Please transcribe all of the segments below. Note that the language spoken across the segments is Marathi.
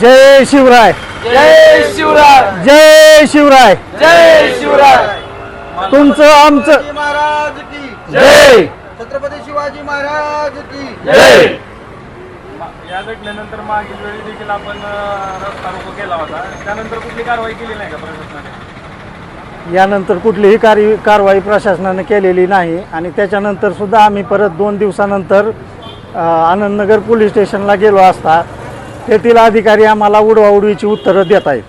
जय शिवराय. जय शिवराय. जय शिवराय. जय शिवराय. तुमचं आमचं महाराज की. जय. छत्रपती शिवाजी महाराज की. जय. या घटनेनंतर मागील वेळी देखील आपण रस्ता रोको केला होता. त्यानंतर कुठली कारवाई केली नाही का प्रशासनाने? यानंतर कुठलीही कारी कारवाई प्रशासनाने केलेली नाही. आणि त्याच्यानंतर सुद्धा आम्ही परत दोन दिवसानंतर अ, आनंदनगर पोलीस स्टेशनला गेलो असता. तेथील अधिकारी आम्हाला उडवाउडवीची उत्तरं देत आहेत.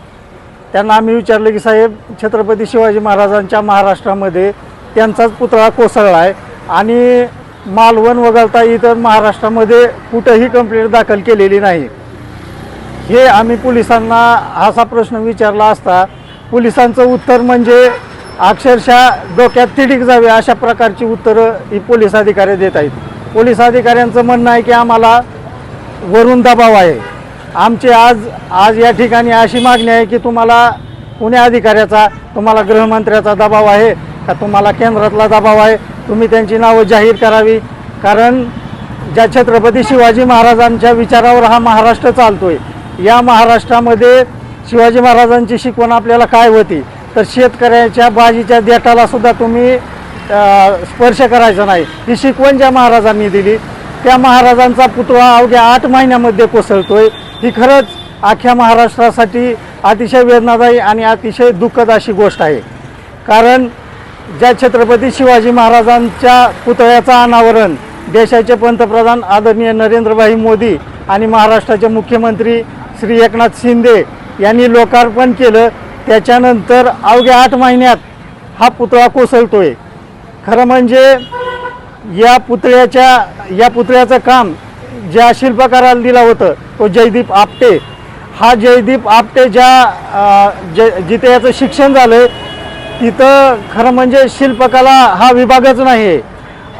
त्यांना आम्ही विचारलं की साहेब छत्रपती शिवाजी महाराजांच्या महाराष्ट्रामध्ये त्यांचाच पुतळा कोसळला आहे आणि मालवण वगळता इतर महाराष्ट्रामध्ये कुठंही कंप्लेंट दाखल केलेली नाही. हे आम्ही पोलिसांना असा प्रश्न विचारला असता पोलिसांचं उत्तर म्हणजे अक्षरशः डोक्यात तिडीक जावे अशा प्रकारची उत्तरं ही पोलीस अधिकारी देत आहेत. पोलीस अधिकाऱ्यांचं म्हणणं आहे की आम्हाला वरून दबाव आहे. आमची आज आज या ठिकाणी अशी मागणी आहे की तुम्हाला पुणे अधिकाऱ्याचा तुम्हाला गृहमंत्र्याचा दबाव आहे का? तुम्हाला केंद्रातला दबाव आहे? तुम्ही त्यांची नावं जाहीर करावी. कारण ज्या छत्रपती शिवाजी महाराजांच्या विचारावर हा महाराष्ट्र चालतो आहे या महाराष्ट्रामध्ये शिवाजी महाराजांची शिकवण आपल्याला काय होती? तर शेतकऱ्याच्या बाजीच्या देठाला सुद्धा तुम्ही स्पर्श करायचा नाही. ही शिकवण ज्या महाराजांनी दिली त्या महाराजांचा पुतळा अवघ्या आठ महिन्यामध्ये कोसळतोय. ही खरंच अख्ख्या महाराष्ट्रासाठी अतिशय वेदनादायी आणि अतिशय दुःखद अशी गोष्ट आहे. कारण ज्या छत्रपती शिवाजी महाराजांच्या पुतळ्याचं अनावरण देशाचे पंतप्रधान आदरणीय नरेंद्रभाई मोदी आणि महाराष्ट्राचे मुख्यमंत्री श्री एकनाथ शिंदे यांनी लोकार्पण केलं त्याच्यानंतर अवघ्या आठ महिन्यात हा पुतळा कोसळतोय. खरं म्हणजे या पुतळ्याच्या या पुतळ्याचं काम ज्या शिल्पकाराला दिलं होतं तो जयदीप आपटे. हा जयदीप आपटे ज्या ज जिथे याचं शिक्षण झालं आहे तिथं खरं म्हणजे शिल्पकला हा विभागच नाही आहे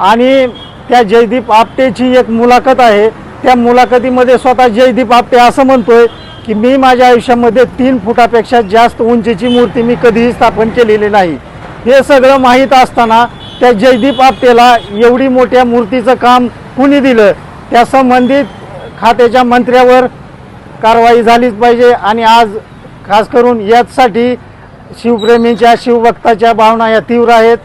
आणि त्या जयदीप आपटेची एक मुलाखत आहे. त्या मुलाखतीमध्ये स्वतः जयदीप आपटे असं म्हणतोय की मी माझ्या आयुष्यामध्ये तीन फुटापेक्षा जास्त उंचीची मूर्ती मी कधीही स्थापन केलेली नाही. हे सगळं माहीत असताना त्या जयदीप आपटेला एवढी मोठ्या मूर्तीचं काम कुणी दिलं? त्या संबंधित खात्याच्या मंत्र्यावर कारवाई झालीच पाहिजे आणि आज खास करून याचसाठी शिवप्रेमींच्या शिवभक्ताच्या भावना या तीव्र आहेत.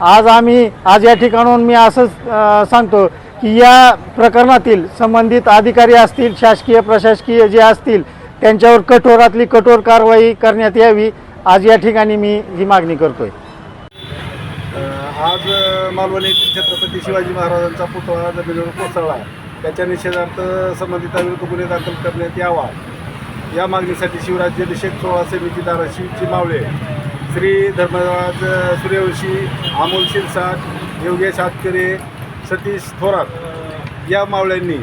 आज आम्ही आज या ठिकाणाहून मी असंच सांगतो की या प्रकरणातील संबंधित अधिकारी असतील शासकीय प्रशासकीय जे असतील त्यांच्यावर कठोरातली कठोर कारवाई करण्यात यावी. आज या ठिकाणी मी ही मागणी करतोय. आज अ, मालवण येथील छत्रपती शिवाजी महाराजांचा पुतळा जमिनीवर कोसळला त्याच्या निषेधार्थ संबंधिताविरुद्ध गुन्हे दाखल करण्यात यावा. या मागणीसाठी शिवराज्याभिषेक सोहळा समिती धाराशिवची मावळे श्री धर्मराज सूर्यवंशी अमोल शिरसाट योगेश आतकरे सतीश थोरात या मावळ्यांनी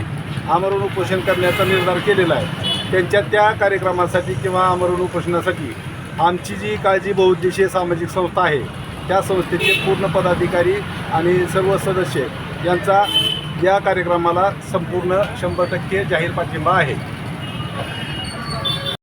आमरण उपोषण करण्याचा निर्धार केलेला आहे. त्यांच्या त्या कार्यक्रमासाठी किंवा आमरण उपोषणासाठी आमची जी काळजी बहुउद्देशीय सामाजिक संस्था आहे त्या संस्थेचे पूर्ण पदाधिकारी आणि सर्व सदस्य यांचा या कार्यक्रमाला संपूर्ण शंभर टक्के जाहीर पाठिंबा आहे.